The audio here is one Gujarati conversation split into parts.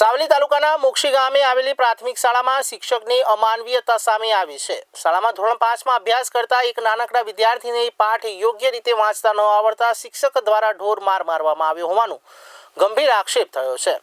સાવલી તાલુકાના મોક્ષી ગામે આવેલી પ્રાથમિક શાળામાં શિક્ષકની અમાનવીયતા સામે આવી છે. શાળામાં ધોરણ પાંચમાં અભ્યાસ કરતા એક નાનકડા વિદ્યાર્થીને પાઠ યોગ્ય રીતે વાંચતા ન આવડતા શિક્ષક દ્વારા ઢોર માર મારવામાં આવ્યો હોવાનું ગંભીર આક્ષેપ થયો છે.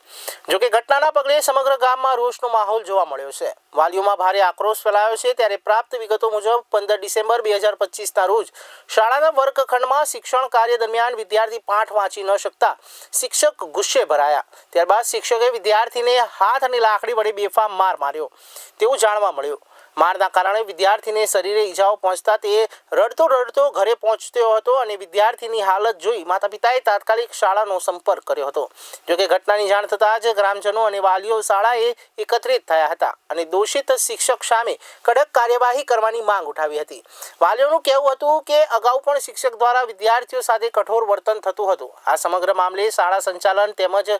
જોકે ઘટનાના પગલે સમગ્ર ગામમાં રોષનો માહોલ જોવા મળ્યો છે. વાલીઓમાં ભારે આક્રોશ ફેલાયો છે ત્યારે પ્રાપ્ત વિગતો મુજબ પંદર ડિસેમ્બર બે હજાર પચીસના રોજ શાળાના વર્ગખંડમાં શિક્ષણ કાર્ય દરમિયાન વિદ્યાર્થી પાઠ વાંચી ન શકતા શિક્ષક ગુસ્સે ભરાયા. ત્યારબાદ શિક્ષકે વિદ્યાર્થીને હાથ અને લાકડી વડે બેફામ માર માર્યો. તેવું જાણવા મળ્યું. મારના કારણે વિદ્યાર્થીને શરીરે ઈજાઓ પહોંચતા તે રડતો રડતો ઘરે પહોંચતો હતો અને વિદ્યાર્થીની હાલત જોઈ માતા પિતાએ તાત્કાલિક શાળાનો સંપર્ક કર્યો હતો. જોકે ઘટનાની જાણ થતાં જ ગ્રામજનો અને વાલીઓ શાળાએ એકત્રિત થયા હતા અને દોષિત શિક્ષક સામે કડક કાર્યવાહી કરવાની માંગ ઉઠાવી હતી. વાલીઓનું કહેવું હતું કે અગાઉ પણ શિક્ષક દ્વારા વિદ્યાર્થીઓ સાથે કઠોર વર્તન થતું હતું. આ સમગ્ર મામલે શાળા સંચાલન તેમજ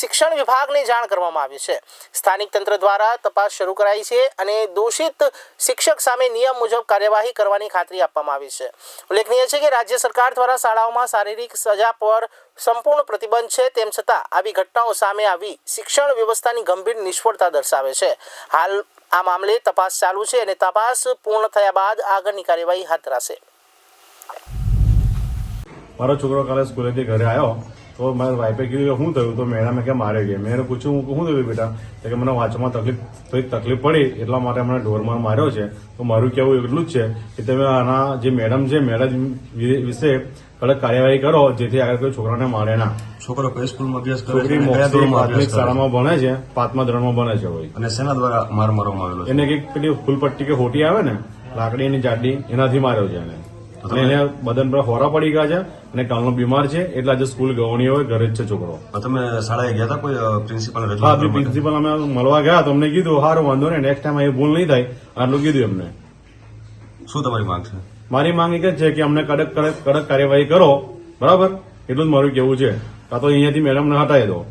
શિક્ષણ વિભાગને જાણ કરવામાં આવી છે. સ્થાનિક તંત્ર દ્વારા તપાસ શરૂ કરાઈ છે અને દોષિત શિક્ષક સામે નિયમ મુજબ કાર્યવાહી કરવાની ખાતરી આપવામાં આવી છે. ઉલ્લેખનીય છે કે રાજ્ય સરકાર દ્વારા શાળાઓમાં શારીરિક સજા પર સંપૂર્ણ પ્રતિબંધ છે, તેમ છતાં આવી ઘટનાઓ સામે આવી શિક્ષણ વ્યવસ્થાની ગંભીર નિષ્ફળતા દર્શાવે છે. હાલ આ મામલે તપાસ ચાલુ છે અને તપાસ પૂર્ણ થયા બાદ આગળની કાર્યવાહી હાથ ધરાશે. મારો છોકરો કાલે સ્કૂલેથી ઘરે આવ્યો તો મારા વાઈફે કીધું કે શું થયું? તો મેડમે કે મારે ગયા. મેં પૂછ્યું હું શું થયું બેટા? તો કે મને વાંચવામાં તકલીફ થોડીક તકલીફ પડી એટલા માટે મને ઢોરમાર માર્યો છે. તો મારું કહેવું એટલું જ છે કે તમે આના જે મેડમ છે મેડમ વિશે કડક કાર્યવાહી કરો જેથી આગળ કોઈ છોકરાને મારે ના. છોકરો કઈ સ્કૂલમાં અભ્યાસ કરે છે? પ્રાથમિક? શાળામાં ભણે છે પાંચમા ધોરણમાં ભણે છે હોય. અને શેના દ્વારા માર મારવામાં આવેલો એને કંઈક પેલી ફૂલપટ્ટી કે હોટી આવે ને લાકડીની જાડી એનાથી માર્યો છે એને. અને એને બદન પર હોરા પડી ગયા છે અને કાલનો બીમાર છે એટલે આજે સ્કૂલ ગવણી હોય ઘરે જ છે છોકરો. તમે શાળાએ ગયા હતા કોઈ પ્રિન્સિપલ હા? પ્રિન્સિપલ અમે મળવા ગયા તમને અમને કીધું સારું વાંધો નહીં નેક્સ્ટ ટાઈમ એ ભૂલ નહીં થાય. આટલું કીધું એમને. શું તમારી માંગ છે? મારી માંગ એક જ છે કે અમને કડક કડક કડક કાર્યવાહી કરો. બરાબર? એટલું જ મારું કેવું છે. કાં તો અહીંયાથી મેડમને હટાવી દો.